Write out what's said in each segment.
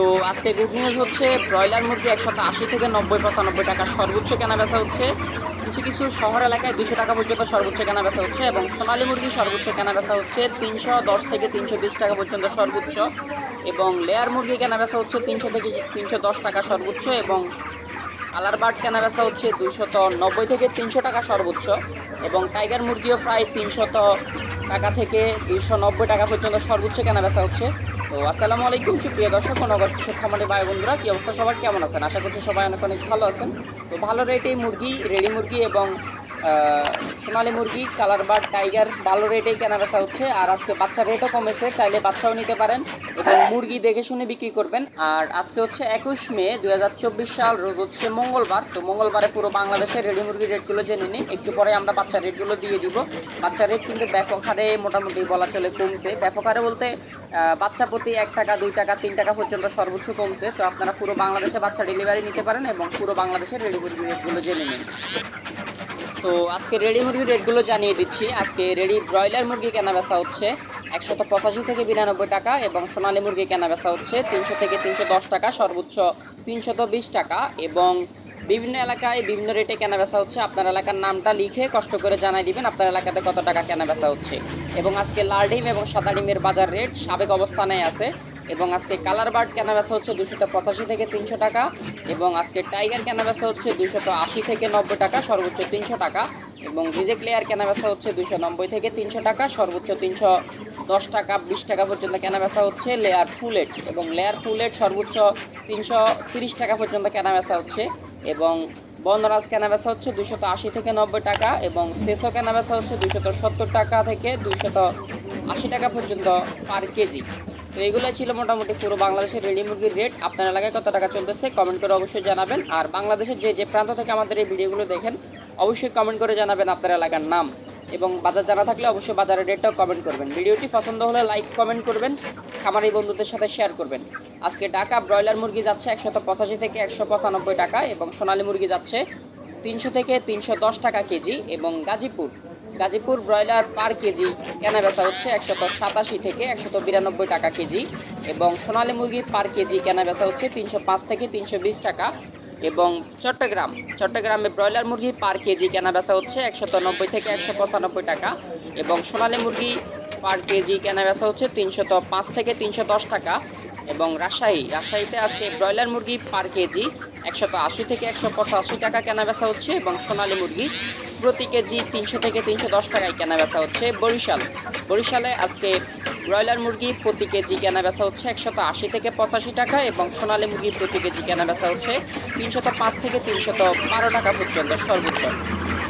তো আজকে good news হচ্ছে, ব্রয়লার মুরগি একশত আশি থেকে নব্বই পঁচানব্বই টাকা সর্বোচ্চ কেনা বেচা হচ্ছে। কিছু কিছু শহর এলাকায় দুশো টাকা পর্যন্ত সর্বোচ্চ কেনা বেচা হচ্ছে এবং সোনালী মুরগি সর্বোচ্চ কেনা বেচা হচ্ছে তিনশো দশ থেকে তিনশো বিশ টাকা পর্যন্ত সর্বোচ্চ এবং লেয়ার মুরগি কেনা বেচা হচ্ছে তিনশো থেকে তিনশো দশ টাকা সর্বোচ্চ এবং কালার বার্ড কেনা বেচা হচ্ছে দুইশত নব্বই থেকে তিনশো টাকা সর্বোচ্চ এবং টাইগার মুরগিও প্রায় তিনশত টাকা থেকে দুইশো নব্বই টাকা পর্যন্ত সর্বোচ্চ কেনা বেচা হচ্ছে। তো আসসালামু আলাইকুম, সুপ্রিয় দর্শক নগর কৃষক খামারে ভাই বন্ধুরা, কি অবস্থা সবার? কেমন আছেন? আশা করছি সবাই অনেক অনেক ভালো আছেন। তো ভালো রেটে মুরগি, রেডি মুরগি এবং সোনালী মুরগি, কালার বার্ড, টাইগার ভালো রেটেই কেনা বেচা হচ্ছে। আর আজকে বাচ্চার রেটও কমেছে, চাইলে বাচ্চাও নিতে পারেন এবং মুরগি দেখে শুনে বিক্রি করবেন। আর আজকে হচ্ছে একুশ মে দু হাজার চব্বিশ সাল, রোজ হচ্ছে মঙ্গলবার। তো মঙ্গলবারে পুরো বাংলাদেশের রেডি মুরগির রেটগুলো জেনে নিন। একটু পরে আমরা বাচ্চার রেটগুলো দিয়ে দিব। বাচ্চার রেট কিন্তু ব্যাপক হারে মোটামুটি বলা চলে কমছে। ব্যাপক হারে বলতে বাচ্চা প্রতি এক টাকা, দুই টাকা, তিন টাকা পর্যন্ত সর্বোচ্চ কমছে। তো আপনারা পুরো বাংলাদেশে বাচ্চা ডেলিভারি নিতে পারেন এবং পুরো বাংলাদেশের রেডি মুরগির রেটগুলো জেনে নিন। তো আজকে রেডি মুরগির রেটগুলো জানিয়ে দিচ্ছি। আজকে রেডি ব্রয়লার মুরগি কেনা বেচা হচ্ছে একশত পঁচাশি থেকে বিরানব্বই টাকা এবং সোনালী মুরগি কেনা বেচা হচ্ছে তিনশো থেকে তিনশো দশ টাকা, সর্বোচ্চ তিনশত বিশ টাকা এবং বিভিন্ন এলাকায় বিভিন্ন রেটে কেনা বেচা হচ্ছে। আপনার এলাকার নামটা লিখে কষ্ট করে জানাই দিবেন আপনার এলাকাতে কত টাকা কেনা বেচা হচ্ছে। এবং আজকে লাল ডিম এবং সাদা ডিমের বাজার রেট সাবেক অবস্থানে আছে। এবং আজকে কালার বার্ড কেনা বেচা হচ্ছে দুশত পঁচাশি থেকে তিনশো টাকা এবং আজকে টাইগার কেনা বেচা হচ্ছে দুশত আশি থেকে নব্বই টাকা, সর্বোচ্চ তিনশো টাকা এবং রিজেক্ট লেয়ার কেনা বেচা হচ্ছে দুশো নব্বই থেকে তিনশো টাকা, সর্বোচ্চ তিনশো দশ টাকা, বিশ টাকা পর্যন্ত কেনা বেচা হচ্ছে লেয়ার ফুলেট এবং লেয়ার ফুলেট সর্বোচ্চ তিনশো তিরিশ টাকা পর্যন্ত কেনা বেচা হচ্ছে এবং বনরাজ কেনা বেচা হচ্ছে দুশত আশি থেকে নব্বই টাকা এবং শেষও কেনা বেচা হচ্ছে দুশত সত্তর টাকা থেকে দুশত আশি টাকা পর্যন্ত পার কেজি। তো এগুলো ছিল মোটামুটি পুরো বাংলাদেশের রেডি মুরগির রেট আপনার এলাকায় কত টাকা চলতেছে কমেন্ট করে অবশ্যই জানাবেন। আর বাংলাদেশের যে যে প্রান্ত থেকে আমাদের এই ভিডিওগুলো দেখেন, অবশ্যই কমেন্ট করে জানাবেন আপনার এলাকার নাম। এবং বাজার জানা থাকলে অবশ্যই বাজারের রেটটাও কমেন্ট করবেন। ভিডিওটি পছন্দ হলে লাইক কমেন্ট করবেন, খামারি বন্ধুদের সাথে শেয়ার করবেন। আজকে ঢাকা ব্রয়লার মুরগি যাচ্ছে একশত পঁচাশি থেকে একশো পঁচানব্বই টাকা এবং সোনালী মুরগি যাচ্ছে তিনশো থেকে তিনশো দশ টাকা কেজি এবং Gazipur Gazipur broiler per KG কেনা বেচা হচ্ছে একশত সাতাশি থেকে একশত বিরানব্বই টাকা কেজি এবং সোনালী মুরগি পার কেজি কেনা বেচা হচ্ছে তিনশো পাঁচ থেকে তিনশো বিশ টাকা এবং চট্টগ্রাম, চট্টগ্রামে ব্রয়লার মুরগি পার কেজি কেনা বেচা হচ্ছে একশত নব্বই থেকে একশো পঁচানব্বই টাকা এবং সোনালী মুরগি পার কেজি কেনা বেচা হচ্ছে তিনশত পাঁচ থেকে তিনশো দশ টাকা এবং রাজশাহী, রাজশাহীতে আজকে ব্রয়লার মুরগি পার কেজি একশত আশি থেকে একশো পঁচাশি টাকা কেনা বেচা হচ্ছে এবং সোনালী মুরগি প্রতি কেজি তিনশো থেকে তিনশো দশ টাকায় কেনা বেচা হচ্ছে বরিশাল। বরিশালে আজকে ব্রয়লার মুরগি প্রতি কেজি কেনা বেচা হচ্ছে একশত আশি থেকে পঁচাশি টাকা এবং সোনালি মুরগি প্রতি কেজি কেনা বেচা হচ্ছে তিনশত পাঁচ থেকে তিনশত বারো টাকা পর্যন্ত সর্বোচ্চ।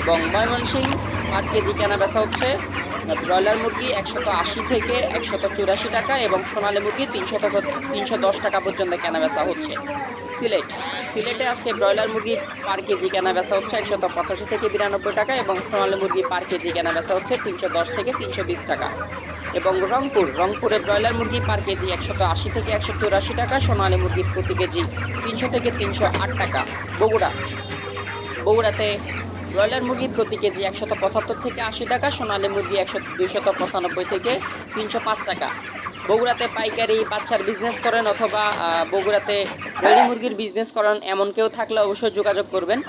এবং ময়মনসিং পার কেজি কেনা বেচা হচ্ছে ব্রয়লার মুরগি একশত আশি থেকে একশত চুরাশি টাকা এবং সোনালী মুরগি তিনশো থেকে তিনশো দশ টাকা পর্যন্ত কেনা বেচা হচ্ছে। সিলেট। সিলেটে আজকে ব্রয়লার মুরগি পার কেজি কেনা বেচা হচ্ছে একশত পঁচাশি থেকে বিরানব্বই টাকা এবং সোনালী মুরগি পার কেজি কেনা বেচা হচ্ছে তিনশো দশ থেকে তিনশো বিশ টাকা। এবং রংপুর। রংপুরে ব্রয়লার মুরগি পার কেজি একশত আশি থেকে একশো চুরাশি টাকা, সোনালী মুরগি প্রতি কেজি তিনশো থেকে তিনশো আট টাকা। বগুড়া। বগুড়াতে ব্রয়লার মুরগি প্রতি কেজি একশত পঁচাত্তর থেকে আশি টাকা, সোনালী মুরগি একশো দুইশত পঁচানব্বই থেকে তিনশো পাঁচ টাকা। বগুড়াতে পাইকারি বাচ্চার বিজনেস করেন অথবা বগুড়াতে রেডি মুরগির বিজনেস করেন এমন কেউ থাকলে অবশ্যই যোগাযোগ করবেন।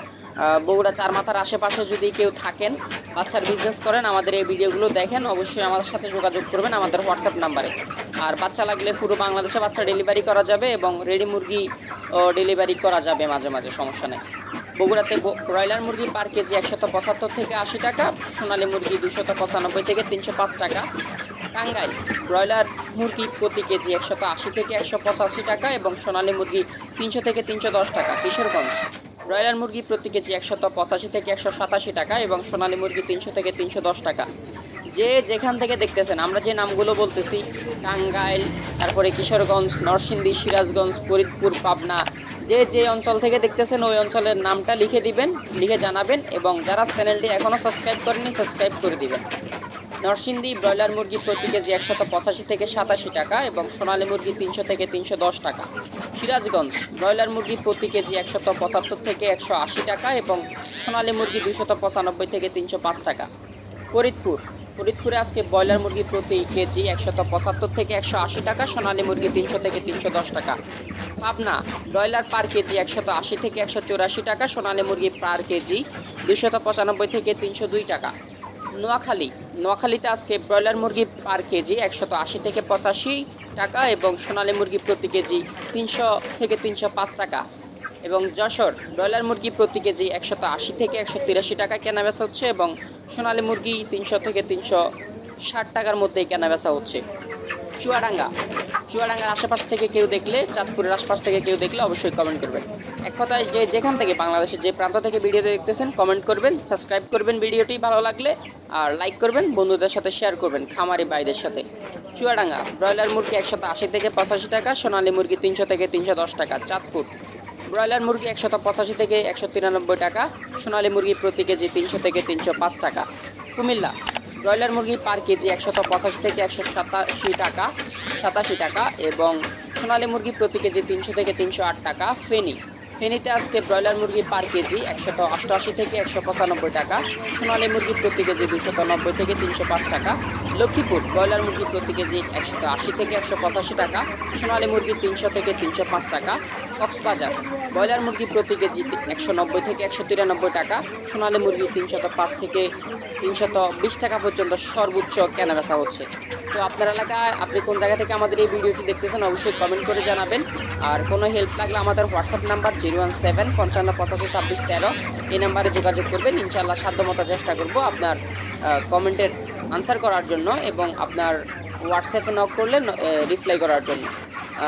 বগুড়া চার মাথার আশেপাশে যদি কেউ থাকেন, বাচ্চার বিজনেস করেন, আমাদের এই ভিডিওগুলো দেখেন, অবশ্যই আমাদের সাথে যোগাযোগ করবেন আমাদের হোয়াটসঅ্যাপ নাম্বারে আর বাচ্চা লাগলে পুরো বাংলাদেশে বাচ্চা ডেলিভারি করা যাবে এবং রেডি মুরগি ডেলিভারি করা যাবে মাঝে মাঝে, সমস্যা নেই। বগুড়াতে ব্রয়লার মুরগি পার কেজি একশত পঁচাত্তর থেকে আশি টাকা, সোনালী মুরগি দুশত পঁচানব্বই থেকে তিনশো পাঁচ টাকা। টাঙ্গাইল, ব্রয়লার মুরগি প্রতি কেজি একশত আশি থেকে একশো পঁচাশি টাকা এবং সোনালী মুরগি তিনশো থেকে তিনশো দশ টাকা, কিশোরগঞ্জ। ব্রয়লার মুরগি প্রতি কেজি একশত পঁচাশি থেকে একশো সাতাশি টাকা এবং সোনালী মুরগি তিনশো থেকে তিনশো দশ টাকা। যে যেখান থেকে দেখতেছেন, আমরা যে নামগুলো বলতেছি, টাঙ্গাইল, তারপরে কিশোরগঞ্জ, নরসিংদী, সিরাজগঞ্জ, ফরিদপুর, পাবনা যে যে অঞ্চল থেকে দেখতেছেন, ওই অঞ্চলের নামটা লিখে দিবেন, লিখে জানাবেন এবং যারা চ্যানেলটি এখনও সাবস্ক্রাইব করেনি সাবস্ক্রাইব করে দিবেন। নরসিংদী ব্রয়লার মুরগি প্রতি কেজি একশত পঁচাশি থেকে সাতাশি টাকা এবং সোনালী মুরগি তিনশো থেকে তিনশো দশ টাকা। সিরাজগঞ্জ, ব্রয়লার মুরগি প্রতি কেজি একশত পঁচাত্তর থেকে একশো আশি টাকা এবং সোনালী মুরগি দুশত পঁচানব্বই থেকে তিনশো পাঁচ টাকা। ফরিদপুর ফরিদপুরে আজকে ব্রয়লার মুরগি প্রতি কেজি একশত পঁচাত্তর থেকে একশো আশি টাকা, সোনালী মুরগি তিনশো থেকে তিনশো দশ টাকা। পাবনা, ব্রয়লার পার কেজি একশত আশি থেকে একশো চুরাশি টাকা, সোনালী মুরগি পার কেজি দুশত পঁচানব্বই থেকে তিনশো দুই টাকা। নোয়াখালী, নোয়াখালীতে আজকে ব্রয়লার মুরগি পার কেজি একশত আশি থেকে পঁচাশি টাকা এবং সোনালী মুরগি প্রতি কেজি তিনশো থেকে তিনশো পাঁচ টাকা। এবং যশোর, ব্রয়লার মুরগি প্রতি কেজি একশত আশি থেকে একশো তিরাশি টাকা কেনাবেচা হচ্ছে এবং সোনালী মুরগি তিনশো থেকে তিনশো ষাট টাকার মধ্যেই কেনা বেচা হচ্ছে। চুয়াডাঙ্গা। চুয়াডাঙ্গার আশেপাশ থেকে কেউ দেখলে, চাঁদপুরের আশপাশ থেকে কেউ দেখলে অবশ্যই কমেন্ট করবেন। এক কথায় যে যেখান থেকে বাংলাদেশের যে প্রান্ত থেকে ভিডিওতে দেখতেছেন কমেন্ট করবেন সাবস্ক্রাইব করবেন ভিডিওটি ভালো লাগলে, আর লাইক করবেন, বন্ধুদের সাথে শেয়ার করবেন, খামারি ভাইদের সাথে। চুয়াডাঙ্গা, ব্রয়লার মুরগি একশত আশি থেকে পঁচাশি টাকা, সোনালী মুরগি তিনশো থেকে তিনশো দশ টাকা, চাঁদপুর। ব্রয়লার মুরগি একশত পঁচাশি থেকে একশো তিরানব্বই টাকা, সোনালী মুরগি প্রতি কেজি তিনশো থেকে তিনশো পাঁচ টাকা। কুমিল্লা, ব্রয়লার মুরগি পার কেজি একশত পঁচাশি থেকে একশো সাতাশি টাকা সাতাশি টাকা এবং সোনালী মুরগি প্রতি কেজি তিনশো থেকে তিনশো আট টাকা, ফেনি। ফেনীতে আজকে ব্রয়লার মুরগি পার কেজি একশত অষ্টআশি থেকে একশো পঁচানব্বই টাকা, সোনালী মুরগি প্রতি কেজি দুশত নব্বই থেকে তিনশো পাঁচ টাকা, লক্ষ্মীপুর ব্রয়লার মুরগি প্রতি কেজি একশত আশি থেকে একশো পঁচাশি টাকা, সোনালী মুরগি তিনশো থেকে তিনশো পাঁচ টাকা কক্সবাজার। ব্রয়লার মুরগি প্রতি কেজি একশো নব্বই থেকে একশো তিরানব্বই টাকা, সোনালী মুরগি তিনশত পাঁচ থেকে তিনশত বিশ টাকা পর্যন্ত সর্বোচ্চ কেনা বেচা হচ্ছে। তো আপনার এলাকায় আপনি কোন জায়গা থেকে আমাদের এই ভিডিওটি দেখতেছেন অবশ্যই কমেন্ট করে জানাবেন। আর কোনো হেল্প লাগলে আমাদের WhatsApp number zero one seven পঞ্চান্ন, পঁচাশি, ছাব্বিশ, তেরো এই নাম্বারে যোগাযোগ করবেন। ইনশাআল্লাহ সাধ্যমতো চেষ্টা করব আপনার কমেন্টের আনসার করার জন্য এবং আপনার হোয়াটসঅ্যাপে নক করলে রিপ্লাই করার জন্য।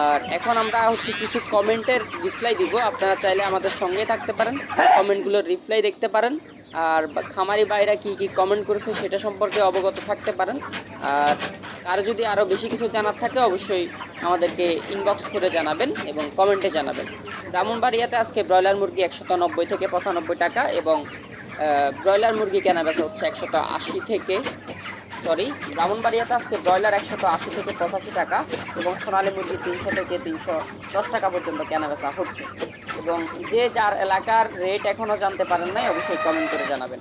আর এখন আমরা হচ্ছে কিছু কমেন্টের রিপ্লাই দিব। আপনারা চাইলে আমাদের সঙ্গে থাকতে পারেন। কমেন্টগুলোর রিপ্লাই দেখতে পারেন। আর খামারি ভাইরা কি কি কমেন্ট করেছে সেটা সম্পর্কে অবগত থাকতে পারেন। আর আর যদি আরও বেশি কিছু জানার থাকে অবশ্যই আমাদেরকে ইনবক্স করে জানাবেন এবং কমেন্টে জানাবেন। ব্রাহ্মণবাড়িয়াতে আজকে ব্রয়লার মুরগি একশত নব্বই থেকে পঁচানব্বই টাকা এবং ব্রয়লার মুরগি কেনা বেচা হচ্ছে একশত আশি থেকে সরি, ব্রাহ্মণবাড়িয়াতে আজকে ব্রয়লার একশত আশি থেকে পঁচাশি টাকা এবং সোনালী মুরগি তিনশো থেকে তিনশো দশ টাকা পর্যন্ত কেনা বেচা হচ্ছে। এবং যে যার এলাকার রেট এখনও জানতে পারেন নাই, অবশ্যই কমেন্ট করে জানাবেন।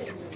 Amen.